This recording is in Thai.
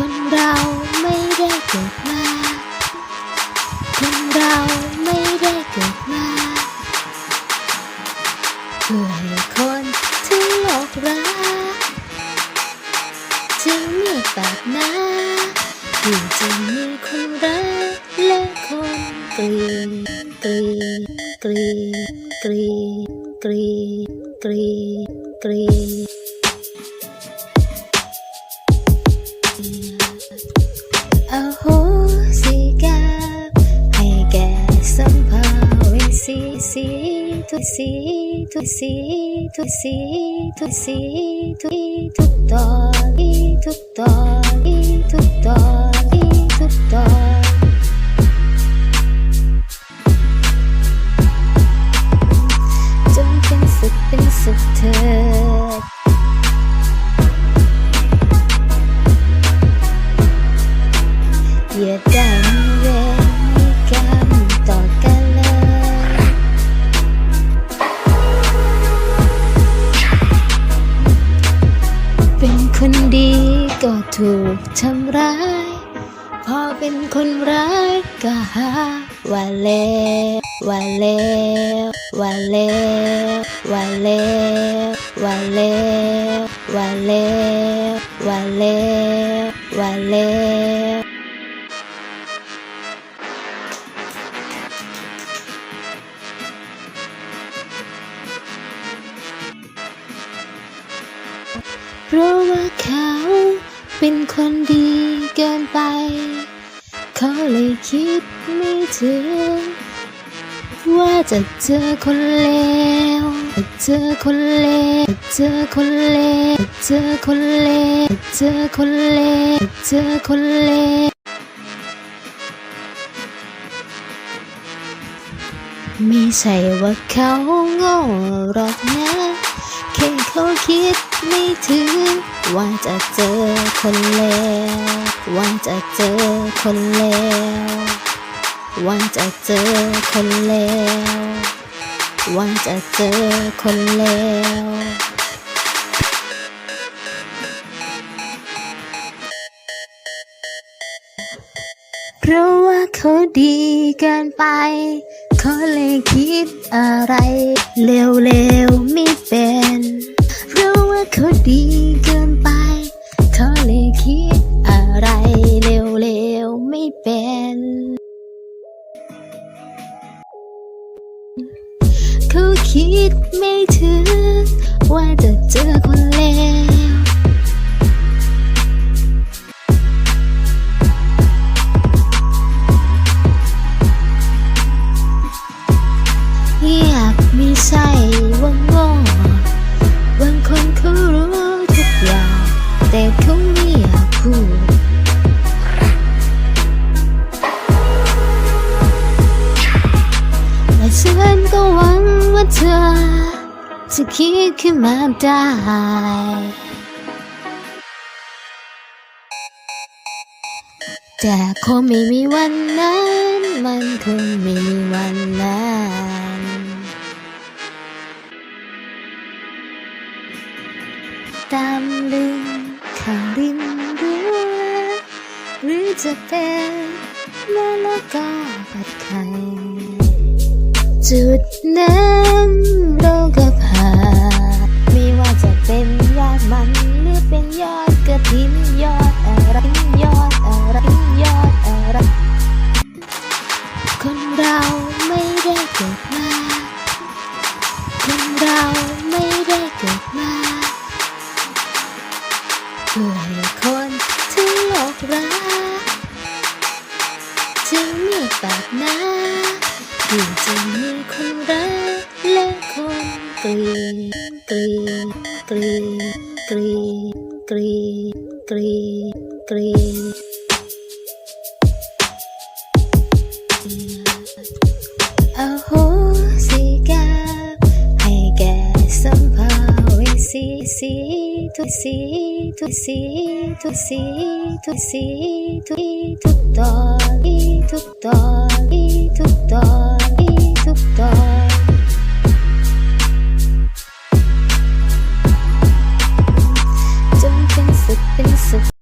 คนเราไม่ได้เกิดมา คนเราไม่ได้เกิดมา เพื่อให้คนที่โลกรักจึงมีปากหน้าที่จะมีคนรักและคนเกลียดเกลียดเกลียดเกลียด อโหสิกรรมให้แก่สัมภเวสีสีทุกสีทุกสีทุกสีทุกสีทุกทุกตอนทุกตอนทุกตอน ก็ถูกทำร้าย พอเป็นคนร้ายก็หาว่าเลวว่าเลวว่าเลวว่าเลวว่าเลวว่าเลวว่าเลวว่าเลวเพราะว่าเขา เป็นคนดีเกินไป เขาเลยคิดไม่ถึง ว่าจะเจอคนเลวจะเจอคนเลวจะเจอคนเลวจะเจอคนเลวจะเจอคนเลวจะเจอคนเลวไม่ใช่ว่าเขาโง่หรอกนะ แค่เขาคิดไม่ถึง ว่าจะเจอคนเลวว่าจะเจอคนเลวว่าจะเจอคนเลวว่าจะเจอคนเลวเพราะว่าเขาดีเกินไป เขาเลยคิดอะไรเร็ว คิดไม่ถึง ว่าจะเจอคนเลวอยากไม่ใช่ว่าโง่บางคนเขารู้ทุกอย่างแต่ ธอจะคิดขึ้นมาได้แต่คงไม่มีวันนั้น มันคงไม่มีวันนั้นตามลืมข้างริมรั้วหรือจะเป็นมะละกอผัดไข่ จุดนั้นเราก็ผ่านไม่ว่าจะเป็นยอดมันหรือเป็นยอดกระถิ่นยอดอะไรยอดอะไรยอดอะไรคนเราไม่ได้เกิดมา คนเราไม่ได้เกิดมาเพื่อให้คนที่โลกรักจึงมีปากหน้า ที่จะมีคนรักและคนเกลียดเกลียดเกลียดเกลียดเกลียดเกลียดเกลียดเอโหสิ สีสีทุกสีทุกสีทุกสีทุกสีทุกทุกตอนทุกตอนทุกตอน